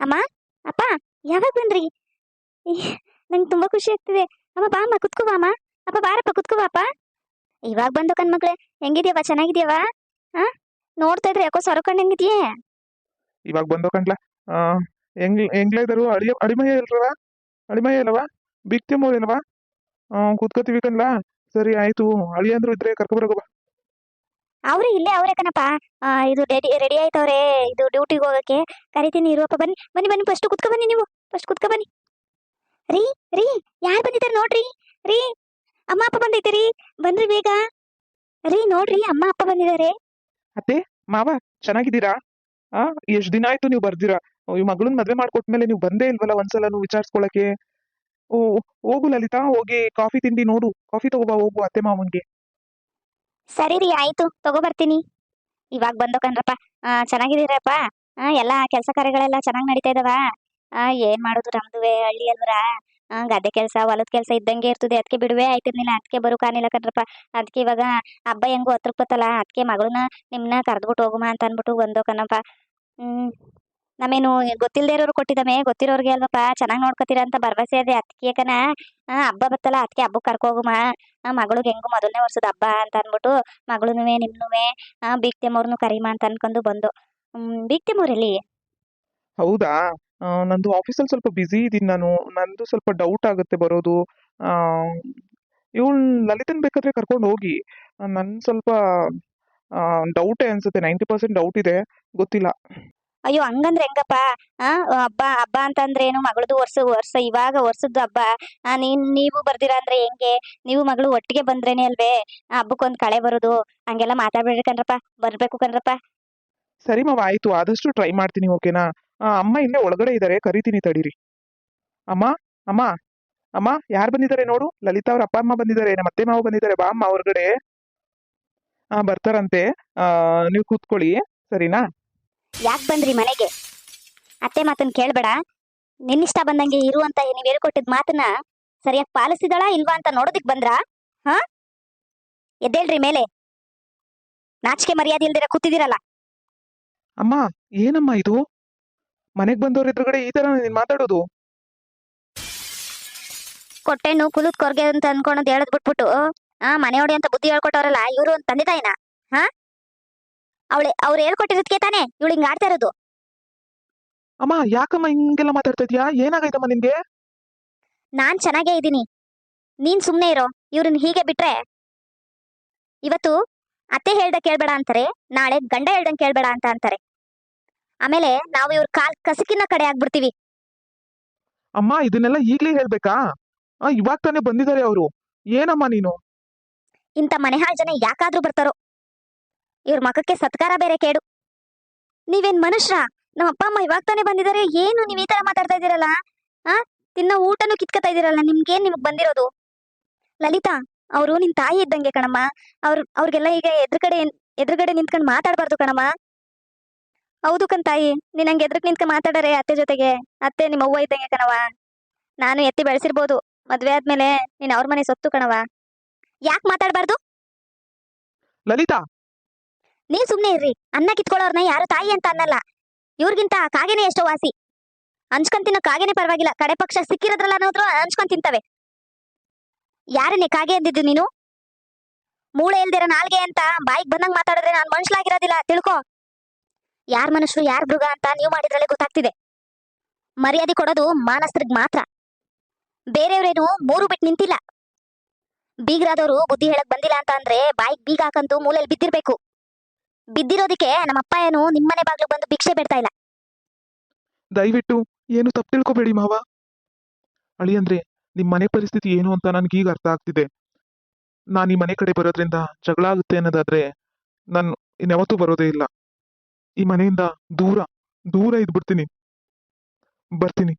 ಅಮ್ಮ, ಅಪ್ಪ, ಯಾವಾಗ ಬಂದ್ರಿ? ನಂಗೆ ತುಂಬಾ ಖುಷಿ ಆಗ್ತಿದೆ. ಅಮ್ಮ, ಬಾ ಅಮ್ಮ ಕುತ್ಕೋ ಬಾ ಅಮ್ಮ. ಅಪ್ಪ, ಬಾರಪ್ಪ ಕುತ್ಕೋ ಅಪ್ಪ. ಇವಾಗ ಬಂದು ಕಣ್ಮಕ್ಳೆ ಹೆಂಗಿದ್ಯಾವ ಚೆನ್ನಾಗಿದ್ಯಾವ ಹಾ ನೋಡ್ತಾ ಇದ್ರೆ ಯಾಕೋ ಸೊರಕೊಂಡ್ ಹೆಂಗಿದ್ಯೇ? ಇವಾಗ ಬಂದು ಕಂಡ್ಲ ಹೆಂಗ್, ಹೆಂಗ್ಲ ಇದಾರು? ಅಡಿಯ ಅಡಿಮಯ ಇಲ್ರವ ಅಡಿಮಯ ಇಲ್ಲವಾ ಬಿಕ್ತಿ ಇಲ್ಲವಾ ಕೂತ್ಕೋತೀವಿ ಕಣ್ಲ? ಸರಿ, ಆಯ್ತು. ಅಳಿಯಂದ್ರು ಇದ್ರೆ ಕರ್ಕೊಬರೋಗ ಬಾ. ಅವ್ರು ಇಲ್ಲೇ, ಅವ್ರೆ ಕಣಪ್ಪ. ಇದು ರೆಡಿ ರೆಡಿ ಆಯ್ತವ್ರೆ ಇದು ಡ್ಯೂಟಿಗೆ ಹೋಗಕ್ಕೆ. ಕರಿತೀನಿ ಇರುವಪ್ಪ ಬನ್ನಿ. ಬನ್ನಿ ಬನ್ನಿ ಫಸ್ಟ್ ಕುತ್ಕೊ ಬನ್ನಿ ನೀವು. ಫಸ್ಟ್ ಕುತ್ಕೊ ಬನ್ನಿ. ರೀ ರೀ, ಯಾರು ಬಂದಿದ್ದಾರೆ ನೋಡ್ರಿ. ರೀ, ಅಮ್ಮ, ಅಪ್ಪ ಬಂದೈತೆ ರೀ. ಬನ್ರಿ ಬೇಗ. ರೀ, ನೋಡ್ರಿ, ಅಮ್ಮ, ಅಪ್ಪ ಬಂದಿದ್ದಾರೆ. ಅತ್ತೆ, ಮಾವ, ಚೆನ್ನಾಗಿದ್ದೀರಾ? ಆ, ಎಷ್ಟ್ ದಿನ ಆಯ್ತು ನೀವು ಬರ್ದಿರಾ? ಈ ಮಗಳನ್ ಮದ್ವೆ ಮಾಡ್ಕೊಟ್ಮೇಲೆ ನೀವು ಬಂದೇ ಇಲ್ವಲ್ಲ ಒಂದ್ಸಲನು ವಿಚಾರಿಸ್ಕೊಳಕ್ಕೆ? ಓ, ಹೋಗು ಲಲಿತಾ, ಹೋಗಿ ಕಾಫಿ ತಿಂಡಿ ನೋಡು. ಕಾಫಿ ತಗೋಬಾ, ಹೋಗು ಅತ್ತೆ, ಮಾವನ್ಗೆ. ಸರಿ ರೀ, ಆಯ್ತು. ತಗೋ ಬರ್ತೀನಿ. ಇವಾಗ ಬಂದೋ ಕಣ್ರಪ್ಪ. ಚೆನ್ನಾಗಿದ್ದೀರಪ್ಪ. ಎಲ್ಲ ಕೆಲಸ ಕಾರ್ಯಗಳೆಲ್ಲ ಚೆನ್ನಾಗಿ ನಡೀತಾ ಇದಾವ. ಏನ್ ಮಾಡೋದು ನಮ್ದುವೆ, ಹಳ್ಳಿ ಅಲ್ವರ? ಗದ್ದೆ ಕೆಲಸ, ಹೊಲದ ಕೆಲಸ ಇದ್ದಂಗೆ ಇರ್ತದೆ. ಅದಕ್ಕೆ ಬಿಡುವೆ ಆಯ್ತಿರ್ಲಿಲ್ಲ. ಅದಕ್ಕೆ ಬರೋ ಕಾಣಿಲ್ಲ ಕಣ್ರಪ್ಪ. ಅದಕ್ಕೆ ಇವಾಗ ಹಬ್ಬ ಹೆಂಗೋ ಹತ್ರಕ್ಕೆ ಬತ್ತಲ್ಲ. ಅದಕ್ಕೆ ಮಗಳನ್ನ ನಿಮ್ನ ಕರೆದ್ಬಿಟ್ಟು ಹೋಗುಮ ಅಂತ ಅನ್ಬಿಟ್ಟು ಬಂದೋ ಕಣಪ್ಪ ಹ್ಮ್. ನಮೇನು ಗೊತ್ತಿಲ್ಲದೆ ಇರೋರು ಕೊಟ್ಟಿದ್ದಾವೆ. ಗೊತ್ತಿರೋರಿಗೆ ಅಲ್ವಪ್ಪ, ಚೆನ್ನಾಗಿ ನೋಡ್ಕೊತೀರ ಅಂತ ಭರವಸೆ ಇದೆ. ಅದಕ್ಕೆ ಯಾಕನ ಹಬ್ಬ ಬತ್ತಲ್ಲ ಅದಕ್ಕೆ ಹಬ್ಬಕ್ಕೆ ಕರ್ಕೊ ಮಗಳು ಹೆಂಗು ಮೊದಲನೇ ವರ್ಷದ ಹಬ್ಬ ಅಂತ ಅನ್ಬಿಟ್ಟು ಮಗಳುನುವೆ, ನಿಮ್ನುವೆ, ಆ ಕರೀಮ ಅಂತ ಅನ್ಕೊಂಡು ಬಂದು. ಅಲ್ಲಿ ಹೌದಾ? ನಂದು ಆಫೀಸಲ್ಲಿ ಸ್ವಲ್ಪ ಬ್ಯುಸಿ ಇದ್ದೀನಿ ನಾನು. ನಂದು ಸ್ವಲ್ಪ ಡೌಟ್ ಆಗುತ್ತೆ ಬರೋದು. ಇವಳು ಲಲಿತನ್ ಬೇಕಾದ್ರೆ ಕರ್ಕೊಂಡು ಹೋಗಿ. ನನ್ ಸ್ವಲ್ಪ ಡೌಟೇ ಅನ್ಸುತ್ತೆ. ನೈಂಟಿ ಪರ್ಸೆಂಟ್ ಡೌಟ್ ಇದೆ. ಗೊತ್ತಿಲ್ಲ. ಅಯ್ಯೋ, ಹಂಗಂದ್ರೆ ಹೆಂಗಪ್ಪ? ಆ ಹಬ್ಬ ಹಬ್ಬ ಅಂತಂದ್ರೆ ಏನು ಮಗಳದು ವರ್ಷ ವರ್ಷ, ಇವಾಗ ವರ್ಷದ ಹಬ್ಬ. ನೀನ್, ನೀವು ಬರ್ದಿರ ಅಂದ್ರೆ ಹೆಂಗೆ? ನೀವು ಮಗಳು ಒಟ್ಟಿಗೆ ಬಂದ್ರೇನೆ ಅಲ್ವೇ? ಹಬ್ಬಕ್ಕೊಂದ್ ಕಳೆ ಬರೋದು, ಹಂಗೆಲ್ಲ ಮಾತಾಡ್ಬೇಡ್ರಿ ಕಣ್ರಪ್ಪ. ಬರ್ಬೇಕು ಕಣ್ರಪ್ಪ. ಸರಿ ಮಾವ, ಆಯ್ತು. ಆದಷ್ಟು ಟ್ರೈ ಮಾಡ್ತೀನಿ, ಓಕೆನಾ? ಅಮ್ಮ ಇಲ್ಲೇ ಒಳಗಡೆ ಇದ್ದಾರೆ ಕರಿತೀನಿ, ತಡೀರಿ. ಅಮ್ಮ ಅಮ್ಮ ಅಮ್ಮ, ಯಾರು ಬಂದಿದ್ದಾರೆ ನೋಡು? ಲಲಿತಾ ಅವ್ರ ಅಪ್ಪ, ಅಮ್ಮ ಬಂದಿದ್ದಾರೆ ನಮ್ಮ ಅತ್ತೆ ಮಾವ ಬಂದಿದ್ದಾರೆ ಬಾ ಅಮ್ಮ ಹೊರಗಡೆ ಬರ್ತಾರಂತೆ. ಆ, ನೀವು ಕೂತ್ಕೊಳ್ಳಿ. ಸರಿನಾ? ಯಾಕೆ ಬಂದ್ರಿ ಮನೆಗೆ? ಅತ್ತೆ ಮಾತನ್ನ ಕೇಳ್ಬೇಡ. ನಿನ್ನಿಷ್ಟ ಬಂದಂಗೆ ಇರು ಅಂತ ನೀವ್ ಹೇಳ್ಕೊಟ್ಟಿದ್ ಮಾತನ್ನ ಸರಿಯಾಗಿ ಪಾಲಿಸಿದಳ ಇಲ್ವಾ ಅಂತ ನೋಡೋದಿಕ್ ಬಂದ್ರಾ? ಹಾ? ಎದ್ದೇಳ್ರಿ ಮೇಲೆ. ನಾಚಿಕೆ ಮರ್ಯಾದೆ ಇಲ್ದಿರ ಕೂತಿದಿರಲ್ಲ ಅಮ್ಮ ಏನಮ್ಮ ಇದು? ಮನೆಗ್ ಬಂದವ್ರ ಎದುರುಗಡೆ ಈ ತರ ನೀನ್ ಮಾತಾಡೋದು? ಕೊಟ್ಟೆಣ್ಣು ಕುಲುತ್ ಕೊರ್ಗೆ ಅಂತ ಅನ್ಕೊಂಡು ಹೇಳದ್ ಬಿಟ್ಬಿಟ್ಟು ಆ ಮನೆ ಹೊಡಿ ಅಂತ ಬುದ್ಧಿ ಹೇಳ್ಕೊಟ್ಟವ್ರಲ್ಲ ಇವ್ರು ಒಂದ್ ತಂದೆ ತಾಯಿನ? ಹಾ? ಅವಳೆ ಅವ್ರು ಹೇಳ್ಕೊಟ್ಟಿರೋದಕ್ಕೆ ತಾನೇ ಇವಳು ಹಿಂಗ್ ಆಡ್ತಾ ಇರೋದು. ಅಮ್ಮ ಯಾಕಮ್ಮ ಹಿಂಗೆಲ್ಲ ಮಾತಾಡ್ತಾ ಇದೀಯಾ? ಏನಾಗೈತಮ್ಮ ನಿನ್ಗೆ? ನಾನ್ ಚೆನ್ನಾಗೇ ಇದ್ದೀನಿ. ನೀನ್ ಸುಮ್ನೆ ಇರೋ ಇವ್ರನ್ನ ಹೀಗೆ ಬಿಟ್ರೆ. ಇವತ್ತು ಅತ್ತೆ ಹೇಳ್ದ ಕೇಳ್ಬೇಡ ಅಂತಾರೆ ನಾಳೆ ಗಂಡ ಹೇಳ್ದಂಗ್ ಕೇಳ್ಬೇಡ ಅಂತ ಅಂತಾರೆ. ಆಮೇಲೆ ನಾವು ಇವ್ರ ಕಾಲ್ ಕಸಕಿನ ಕಡೆ ಆಗ್ಬಿಡ್ತೀವಿ. ಅಮ್ಮ ಇದನ್ನೆಲ್ಲ ಈಗ್ಲೇ ಹೇಳ್ಬೇಕಾ? ಇವಾಗ ತಾನೇ ಬಂದಿದ್ದಾರೆ ಅವರು. ಏನಮ್ಮ ನೀನು? ಇಂಥ ಮನೆಹಾಳ್ ಜನ ಯಾಕಾದ್ರೂ ಬರ್ತಾರೋ. ಇವ್ರ ಮಖಕ್ಕೆ ಸತ್ಕಾರ ಬೇರೆ ಕೇಡು. ನೀವೇನ್ ಮನುಷ್ಯ ನಮ್ಮ ಅಪ್ಪ ಅಮ್ಮ ಇವಾಗ ತಾನೇ ಬಂದಿದ್ದಾರೆ ಏನು ನೀವ್ ಈ ತರ ಮಾತಾಡ್ತಾ ಇದೀರಲ್ಲ ಆ? ತಿನ್ನೋ ಊಟನು ಕಿತ್ಕೊತಾ ಇದೀರಲ್ಲ ನಿಮ್ಗೇನ್ ನಿಮಗ್ ಬಂದಿರೋದು? ಲಲಿತಾ, ಅವರು ನಿನ್ ತಾಯಿ ಇದ್ದಂಗೆ ಕಣಮ್ಮ. ಅವ್ರ, ಅವ್ರಿಗೆಲ್ಲ ಈಗ ಎದುರುಗಡೆ ಎದುರುಗಡೆ ನಿಂತ್ಕೊಂಡ್ ಮಾತಾಡ್ಬಾರ್ದು ಕಣಮ್ಮ. ಹೌದು ಕಣ್ ತಾಯಿ, ನೀನ್ ಹಂಗೆ ಎದುರುಗ್ ನಿಂತ್ಕೊಂಡ್ ಮಾತಾಡರೆ ಅತ್ತೆ ಜೊತೆಗೆ? ಅತ್ತೆ ನಿಮ್ಮ ಅವ್ವ ಇದ್ದಂಗೆ ಕಣವ ನಾನು ಎತ್ತಿ ಬೆಳೆಸಿರ್ಬೋದು, ಮದ್ವೆ ಆದ್ಮೇಲೆ ನೀನ್ ಅವ್ರ ಮನೆ ಸೊತ್ತು ಕಣವ ಯಾಕೆ ಮಾತಾಡ್ಬಾರ್ದು? ಲಲಿತಾ ನೀವ್ ಸುಮ್ನೆ ಇರ್ರಿ. ಅನ್ನ ಕಿತ್ಕೊಳ್ಳೋರ್ನ ಯಾರು ತಾಯಿ ಅಂತ ಅನ್ನಲ್ಲ. ಇವ್ರಿಗಿಂತ ಕಾಗೆನೆ ಎಷ್ಟೋ ವಾಸಿ. ಹಂಚ್ಕೊಂಡ್ ತಿನ್ನೋ ಕಾಗೆನೆ ಪರವಾಗಿಲ್ಲ. ಕಡೆ ಪಕ್ಷ ಸಿಕ್ಕಿರೋದ್ರಲ್ಲ ಅನ್ನೋದ್ರು ಹಂಚ್ಕೊಂಡ್ ತಿಂತವೆ. ಯಾರನ್ನೇ ಕಾಗೆ ಅಂದಿದ್ದು ನೀನು? ಮೂಳೆ ಇಲ್ದಿರ ನಾಲ್ಗೆ ಅಂತ ಬಾಯಿಗೆ ಬಂದಂಗ್ ಮಾತಾಡಿದ್ರೆ ನಾನ್ ಮನುಷ್ಯಲಾಗಿರೋದಿಲ್ಲ ತಿಳ್ಕೊ. ಯಾರ್ ಮನುಷ್ಯರು, ಯಾರ್ ಮೃಗ ಅಂತ ನೀವು ಮಾಡಿದ್ರಲ್ಲೇ ಗೊತ್ತಾಗ್ತಿದೆ. ಮರ್ಯಾದೆ ಕೊಡೋದು ಮಾನಸ್ತ್ರಿಗ್ ಮಾತ್ರ. ಬೇರೆಯವ್ರೇನು ಮೂರು ಬಿಟ್ಟು ನಿಂತಿಲ್ಲ. ಬೀಗ್ರಾದವರು ಬುದ್ಧಿ ಹೇಳಕ್ ಬಂದಿಲ್ಲ ಅಂತ ಅಂದ್ರೆ ಬಾಯಿಗೆ ಬೀಗ ಹಾಕಂತು ಮೂಲೆಯಲ್ಲಿ ಬಿದ್ದಿರ್ಬೇಕು. ಬಿದ್ದಿರೋದಕ್ಕೆ ನಮ್ಮ ಅಪ್ಪ ಏನು ನಿಮ್ಮನೆ ಬಾಗ್ಲು ಬಂದು ಭಿಕ್ಷೆ ಬೇಡ್ತಾ ಇಲ್ಲ. ದಯವಿಟ್ಟು ಏನು ತಪ್ಪು ತಿಳ್ಕೊಬೇಡಿ ಮಾವ. ಅಳಿಯಂದ್ರೆ ನಿಮ್ ಮನೆ ಪರಿಸ್ಥಿತಿ ಏನು ಅಂತ ನನ್ಗೀಗ ಅರ್ಥ ಆಗ್ತಿದೆ. ನಾನು ಈ ಮನೆ ಕಡೆ ಬರೋದ್ರಿಂದ ಜಗಳ ಆಗುತ್ತೆ ಅನ್ನೋದಾದ್ರೆ ನಾನು ಇನ್ಯಾವತ್ತೂ ಬರೋದೇ ಇಲ್ಲ. ಈ ಮನೆಯಿಂದ ದೂರ ದೂರ ಇದ್ಬಿಡ್ತೀನಿ. ಬರ್ತೀನಿ.